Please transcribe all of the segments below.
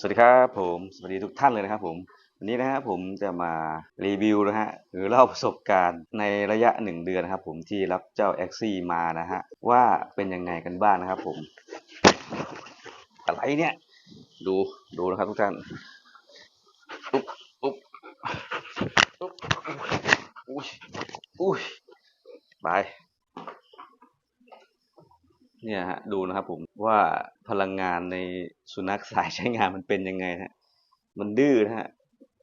สวัสดีครับผมสวัสดีทุกท่านเลยนะครับผมวันนี้นะฮะผมจะมารีวิวนะฮะหรือเล่าประสบการณ์ในระยะหนึ่งเดือนนะครับผมที่รับเจ้า x อมานะฮะว่าเป็นยังไงกันบ้างนะครับผม อะไรเนี่ย ดูดูนะครับทุกท่านอุ๊บอุ๊บอุ๊บอุ้ยอุ้ยไปเนี่ยฮะดูนะครับผมว่า พลังงานในสุนัขสายใช้งานมันเป็นยังไงฮะ มันดื้อนะฮะ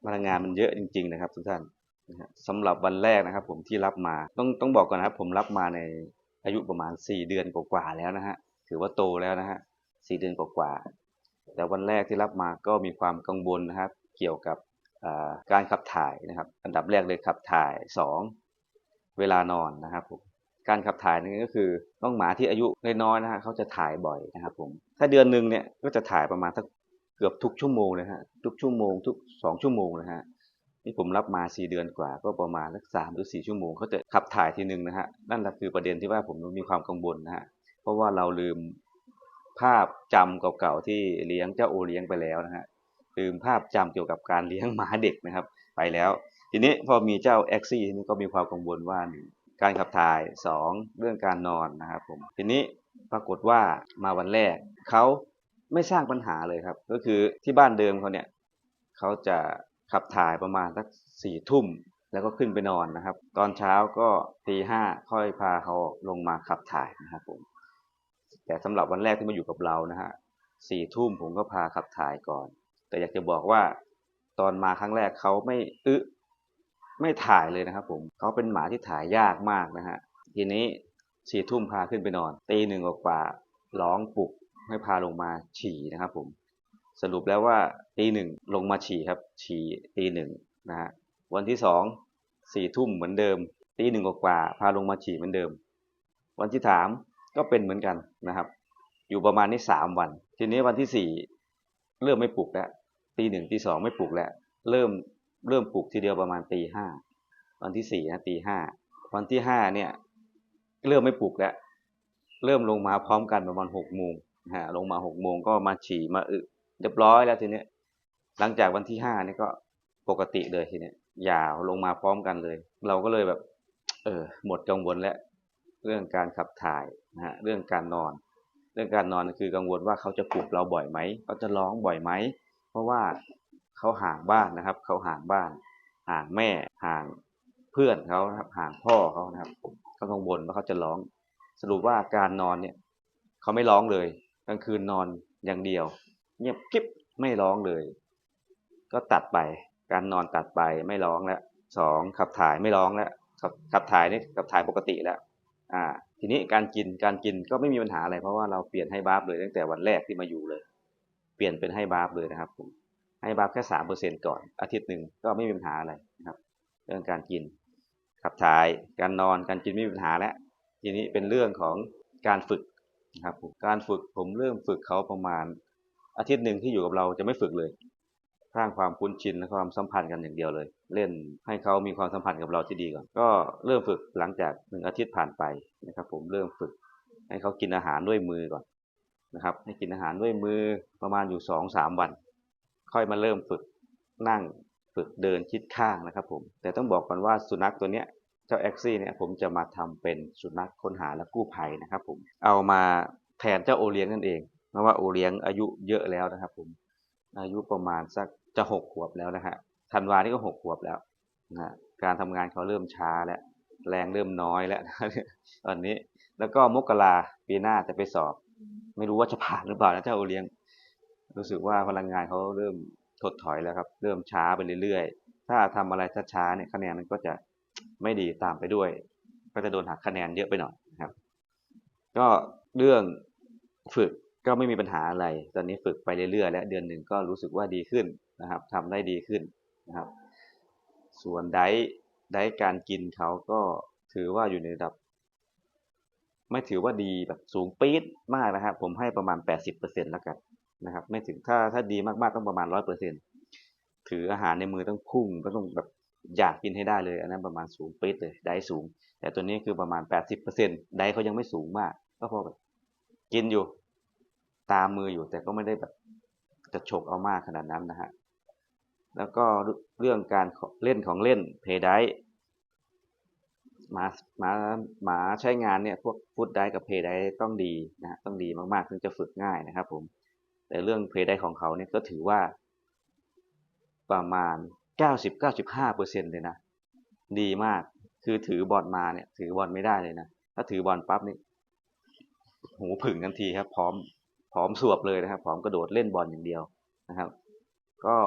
พลังงานมันเยอะจริง ๆ นะครับ ทุกท่านนะสำหรับวันแรกนะครับ ผมที่รับมา ต้องต้องบอกก่อนนะครับ ผมรับมาในอายุประมาณสี่เดือนกว่าๆแล้วนะฮะ ถือว่าโตแล้วนะฮะสี่เดือนกว่าๆแต่วันแรกที่รับมาก็มีความกังวลนะครับ เกี่ยวกับการขับถ่ายนะครับ อันดับแรกเลยขับถ่ายสองเวลานอนนะครับผม การขับถ่ายนี่ก็คือน้องหมาที่อายุน้อยๆนะฮะเขาจะถ่ายบ่อยนะครับผมถ้าเดือนหนึ่งเนี่ยก็จะถ่ายประมาณสักเกือบทุกชั่วโมงเลยฮะทุกชั่วโมงทุกสองชั่วโมงนะฮะนี่ผมรับมาสี่เดือนกว่า ก็ประมาณสักสามหรือสี่ชั่วโมงเขาจะขับถ่ายทีหนึ่งนะฮะนั่นแหละคือประเด็นที่ว่าผมมีความกังวลนะฮะเพราะว่าเราลืมภาพจำเก่าๆที่เลี้ยงเจ้าโอเลี้ยงไปแล้วนะฮะลืมภาพจำเกี่ยวกับการเลี้ยงหมาเด็กนะครับ ไปแล้ว ทีนี้พอมีเจ้าแอ็กซี่นี่ก็มีความกังวลว่าหนึ่ง การขับถ่ายสองเรื่องการนอนนะครับผมทีนี้ปรากฏว่ามาวันแรกเขาไม่สร้างปัญหาเลยครับ ก็คือที่บ้านเดิมเขาเนี่ยเขาจะขับถ่ายประมาณสักสี่ทุ่มแล้วก็ขึ้นไปนอนนะครับ ตอนเช้าก็ตีห้าค่อยพาเขาลงมาขับถ่ายนะครับผมแต่สำหรับวันแรกที่มาอยู่กับเรานะฮะสี่ทุ่มผมก็พาขับถ่ายก่อน แต่อยากจะบอกว่าตอนมาครั้งแรกเขาไม่อึ ไม่ถ่ายเลยนะครับผมเขาเป็นหมาที่ถ่ายยากมากนะฮะทีนี้สี่ทุ่มพาขึ้นไปนอนตีหนึ่งกว่าร้องปลุกให้พาลงมาฉี่นะครับผมสรุปแล้วว่าตีหนึ่งลงมาฉี่ครับ ฉี่ตีหนึ่งนะฮะวันที่สองสี่ทุ่มเหมือนเดิมตีหนึ่งกว่าพาลงมาฉี่เหมือนเดิม วันที่สามก็เป็นเหมือนกันนะครับ อยู่ประมาณนี้สามวัน ทีนี้วันที่สี่เริ่มไม่ปลุกแล้วตีหนึ่งตีสองไม่ปลุกแล้ว เริ่ม เริ่มปลุกทีเดียวประมาณตีห้าวันที่สี่นะตีห้าวันที่ห้าเนี่ย เริ่มไม่ปลุกแล้วเริ่มลงมาพร้อมกันประมาณหกโมงฮะลงมาหกโมงก็มาฉี่มาอึเรียบร้อยแล้วทีเนี้ยหลังจากวันที่ห้านี่ก็ปกติเลยทีเนี้ยยาวลงมาพร้อมกันเลย เราก็เลยแบบ เออ หมดกังวลแล้วเรื่องการขับถ่ายนะฮะเรื่องการนอน เรื่องการนอนคือกังวลว่าเขาจะปลุกเราบ่อยไหมเขาจะร้องบ่อยไหมเพราะว่า เขาห่างบ้านนะครับ เขาห่างบ้าน ห่างแม่ห่างเพื่อนเขานะครับ ห่างพ่อเขานะครับเขากังวลว่าเขาจะร้อง สรุปว่าการนอนเนี่ยเขาไม่ร้องเลยกลางคืนนอนอย่างเดียว เงียบกิ๊บไม่ร้องเลย ก็ตัดไป การนอนตัดไปไม่ร้องแล้วสองขับถ่ายไม่ร้องแล้วขับขับถ่ายนี่ขับถ่ายปกติแล้ว อ่า ทีนี้การกินการกินก็ไม่มีปัญหาอะไรเพราะว่าเราเปลี่ยนให้บาร์ฟเลยตั้งแต่วันแรกที่มาอยู่เลย เปลี่ยนเป็นให้บาร์ฟเลยนะครับผม ให้บาร์ฟแค่สามเปอร์เซ็นก่อน อาทิตย์หนึ่งก็ไม่มีปัญหาอะไรนะครับ เรื่องการกินขับถ่ายการนอนการกินไม่มีปัญหาแล้วทีนี้เป็นเรื่องของการฝึกนะครับผมการฝึกผมเริ่มฝึกเขาประมาณ อาทิตย์หนึ่งที่อยู่กับเราจะไม่ฝึกเลยสร้างความคุ้นชินและความสัมพันธ์กันอย่างเดียวเลย เล่นให้เขามีความสัมพันธ์กับเราที่ดีก่อนก็เริ่มฝึกหลังจากหนึ่งอาทิตย์ผ่านไปนะครับ ผมเริ่มฝึก ให้เขากินอาหารด้วยมือก่อนนะครับ ให้กินอาหารด้วยมือประมาณอยู่สองสามวัน ค่อยมาเริ่มฝึกนั่งฝึกเดินคิดข้างนะครับผมแต่ต้องบอกก่อนว่าสุนัขตัวเนี้ยเจ้าแอ็กซี่เนี่ยผมจะมาทำเป็นสุนัขค้นหาและกู้ภัยนะครับผมเอามาแทนเจ้าโอเลี้ยงนั่นเองเพราะว่าโอเลี้ยงอายุเยอะแล้วนะครับผมอายุประมาณสักจะหกขวบแล้วนะฮะธันวานี่ก็หกขวบแล้วนะฮะการทำงานเขาเริ่มช้าแล้วแรงเริ่มน้อยแล้วตอนนี้แล้วก็มกราปีหน้าจะไปสอบ ไม่รู้ว่าจะผ่านหรือเปล่านะเจ้าโอเลี้ยง รู้สึกว่าพลังงานเขาเริ่มถดถอยแล้วครับ เริ่มช้าไปเรื่อยๆ ถ้าทำอะไรช้าๆเนี่ยคะแนนมันก็จะไม่ดีตามไปด้วย ก็จะโดนหักคะแนนเยอะไปหน่อยครับ ก็เรื่องฝึกก็ไม่มีปัญหาอะไร ตอนนี้ฝึกไปเรื่อยๆ และเดือนหนึ่งก็รู้สึกว่าดีขึ้นนะครับทำได้ดีขึ้นนะครับ ส่วนไดไดการกินเขาก็ถือว่าอยู่ในระดับ ไม่ถือว่าดีแบบสูงปี๊ดมากนะครับ ผมให้ประมาณ 80%แล้วกัน นะครับ ไม่ถึงถ้าถ้าดีมากๆต้องประมาณ100%ถืออาหารในมือต้องพุ่งก็ต้องแบบอยากกินให้ได้เลย อันนั้นประมาณสูงปี๊ดเลยไดท์สูง แต่ตัวนี้คือประมาณ80%ไดท์เซ็นได้เขายังไม่สูงมาก ก็พอแบบกินอยู่ตามมืออยู่แต่ก็ไม่ได้แบบจะฉกเอามากขนาดนั้นนะฮะแล้วก็เรื่องการเล่นของเล่นเพย์ไดหมาหมาหมาใช้งานเนี่ยพวกฟุตได้กับเพย์ได้ต้องดีนะต้องดีมากๆถึงจะฝึกง่ายนะครับผม แต่เรื่องเพย์ไดของเขาเนี่ยก็ถือว่า ประมาณ 90-95เปอร์เซ็นเลยนะ ดีมากคือถือบอลมาเนี่ยถือบอลไม่ได้เลยนะถ้าถือบอลปั๊บนี่หูผึ่งทันทีครับ พร้อมพร้อมสวบเลยนะครับพร้อมกระโดดเล่นบอลอย่างเดียวนะครับ ก็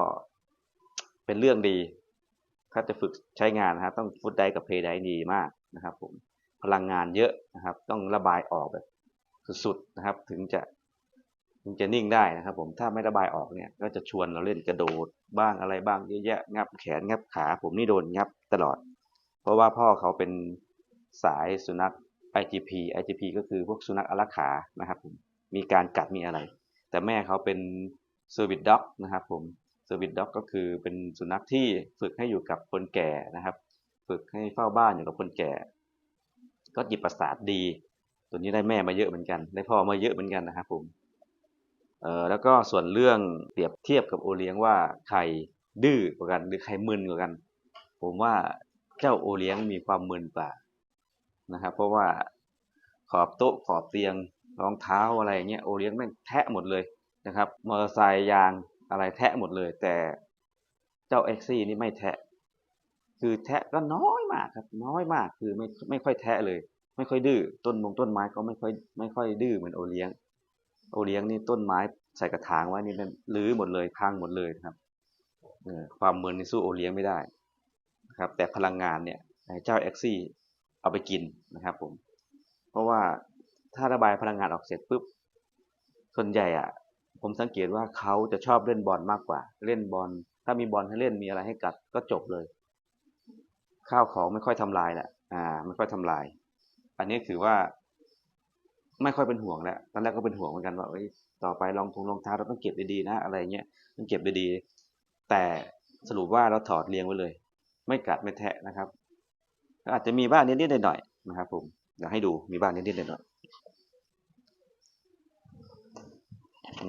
เป็นเรื่องดี ถ้าจะฝึกใช้งานนะครับต้องฟุตได้กับเพย์ได้ดีมากนะครับ ผมพลังงานเยอะนะครับ ต้องระบายออกแบบสุดๆนะครับ ถึงจะ ถึงจะนิ่งได้นะครับ ผมถ้าไม่ระบายออกเนี่ย ก็จะชวนเราเล่นกระโดดบ้างอะไรบ้างเยอะแยะงับแขนงับขา ผมนี่โดนงับตลอด เพราะว่าพ่อเขาเป็นสายสุนัข IGP IGP ก็คือพวกสุนัขอารักขานะครับผมมีการกัดมีอะไร แต่แม่เขาเป็น Service Dog นะครับผม Service Dog ก็คือเป็นสุนัขที่ฝึกให้อยู่กับคนแก่นะครับ ฝึกให้เฝ้าบ้านอยู่กับคนแก่ ก็จิตประสาทดี ตัวนี้ได้แม่มาเยอะเหมือนกัน ได้พ่อมาเยอะเหมือนกันนะครับผม เออแล้วก็ส่วนเรื่องเปรียบเทียบกับโอเลี้ยงว่าใครดื้อกว่ากันหรือใครมึนกว่ากัน ผมว่าเจ้าโอเลี้ยงมีความมึนกว่านะครับ เพราะว่าขอบโต๊ะขอบเตียงรองเท้าอะไรเงี้ยโอเลี้ยงแม่งแทะหมดเลยนะครับมอเตอร์ไซค์ยางอะไรแทะหมดเลย แต่เจ้าเอ็กซี่นี่ไม่แทะ คือแทะก็น้อยมากครับ น้อยมากคือไม่ไม่ค่อยแทะเลย ไม่ค่อยดื้อต้นมงต้นไม้ก็ไม่ค่อยไม่ค่อยดื้อเหมือนโอเลี้ยง โอเลี้ยงนี่ต้นไม้ใส่กระถางไว้นี่มันรื้อหมดเลยพังหมดเลยนะครับเอความเมินนี่สู้โอเลี้ยงไม่ได้นะครับ แต่พลังงานเนี่ยเจ้าเอ็กซี่เอาไปกินนะครับผม เพราะว่าถ้าระบายพลังงานออกเสร็จปุ๊บ ส่วนใหญ่อะผมสังเกตว่าเขาจะชอบเล่นบอลมากกว่า เล่นบอล ถ้ามีบอลให้เล่นมีอะไรให้กัดก็จบเลย ข้าวของไม่ค่อยทำลายแหละ อ่า ไม่ค่อยทำลาย อันนี้ถือว่า ไม่ค่อยเป็นห่วงแล้วตอนแรกก็เป็นห่วงเหมือนกันว่าต่อไปรองทงรองเท้าเราต้องเก็บดีๆนะ อะไรเงี้ยต้องเก็บดีๆแต่สรุปว่าเราถอดเรียงไว้เลย ไม่กัดไม่แทะนะครับก็อาจจะมีบ้างนิดๆหน่อยๆนะครับ ผมเดี๋ยวให้ดูมีบ้างนิดๆหน่อยๆ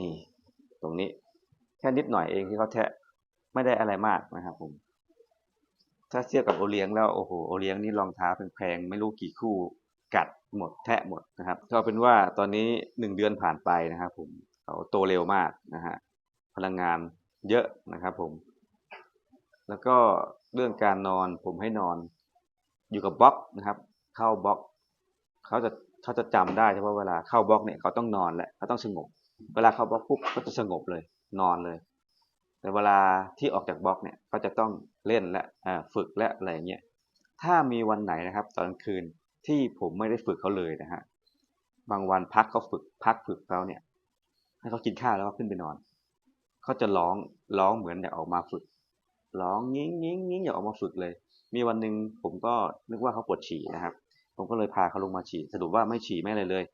นี่ตรงนี้แค่นิดหน่อยเองที่เขาแทะไม่ได้อะไรมากนะครับ ผม ถ้าเทียบกับโอเลี้ยงแล้วโอ้โหโอเลี้ยงนี่รองเท้าแพงๆไม่รู้กี่คู่ กัดหมดแทะหมดนะครับก็เป็นว่าตอนนี้หนึ่งเดือนผ่านไปนะครับผมเขาโตเร็วมากนะฮะพลังงานเยอะนะครับผม แล้วก็เรื่องการนอนผมให้นอน อยู่กับบล็อกนะครับ เข้าบล็อกเขาจะเขาจะจำได้เฉพาะเวลาเข้าบล็อกเนี่ยเขาต้องนอนและเขาต้องสงบ เวลาเข้าบล็อกปุ๊บก็จะสงบเลย นอนเลย แต่เวลาที่ออกจากบล็อกเนี่ยก็จะต้องเล่นและฝึกและอะไรเงี้ยถ้ามีวันไหนนะครับ ตอนกลางคืน ที่ผมไม่ได้ฝึกเขาเลยนะฮะ บางวันพักเขาฝึกพักฝึกเขาเนี่ยให้เขากินข้าวแล้วก็ขึ้นไปนอน เขาจะร้องร้องเหมือนอยากออกมาฝึก ร้องงิ้งงิ้งงิ้งอยากออกมาฝึกเลย มีวันหนึ่งผมก็นึกว่าเขาปวดฉี่นะครับ ผมก็เลยพาเขาลงมาฉี่สรุปว่าไม่ฉี่ไม่เลยเลย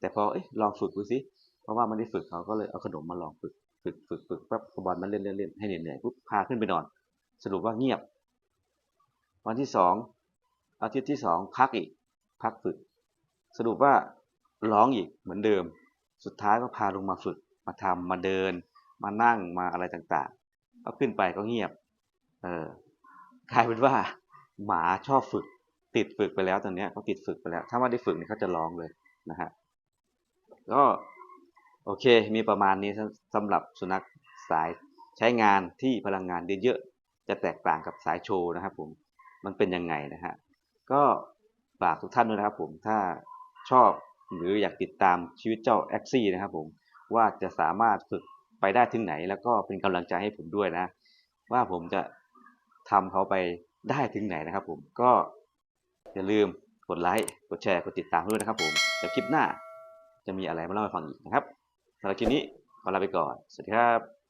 แต่พอเอ้ยลองฝึกดูสิเพราะว่าไม่ได้ฝึกเขาก็เลยเอาขนมมาลองฝึก ฝึกฝึกฝึกแป๊บบอลมาเล่นเล่นเล่นให้เหนื่อยๆปุ๊บพาขึ้นไปนอน สรุปว่าเงียบ วันที่สองอาทิตย์ที่สองพักอีก พักฝึก สรุปว่าร้องอีกเหมือนเดิม สุดท้ายก็พาลงมาฝึก มาทำมาเดิน มานั่งมาอะไรต่างๆก็ขึ้นไปก็เงียบ เออกลายเป็นว่า หมาชอบฝึก ติดฝึกไปแล้วตอนนี้เขาติดฝึกไปแล้ว ถ้าไม่ได้ฝึกเนี่ยเขาจะร้องเลยนะฮะก็โอเค มีประมาณนี้สำหรับสุนัขสายใช้งานที่พลังงานเยอะๆจะแตกต่างกับสายโชว์นะครับผมมันเป็นยังไงนะฮะก็ ฝากทุกท่านด้วยนะครับผมถ้าชอบหรืออยากติดตามชีวิตเจ้าแอ็กซี่นะครับผมว่าจะสามารถฝึกไปได้ถึงไหน แล้วก็เป็นกำลังใจให้ผมด้วยนะ ว่าผมจะทำเขาไปได้ถึงไหนนะครับผมก็อย่าลืมกดไลค์กดแชร์กดติดตามด้วยนะครับผมเดี๋ยวคลิปหน้าจะมีอะไรมาเล่าให้ฟังอีกนะครับสำหรับคลิปนี้ขอลาไปก่อน สวัสดีครับ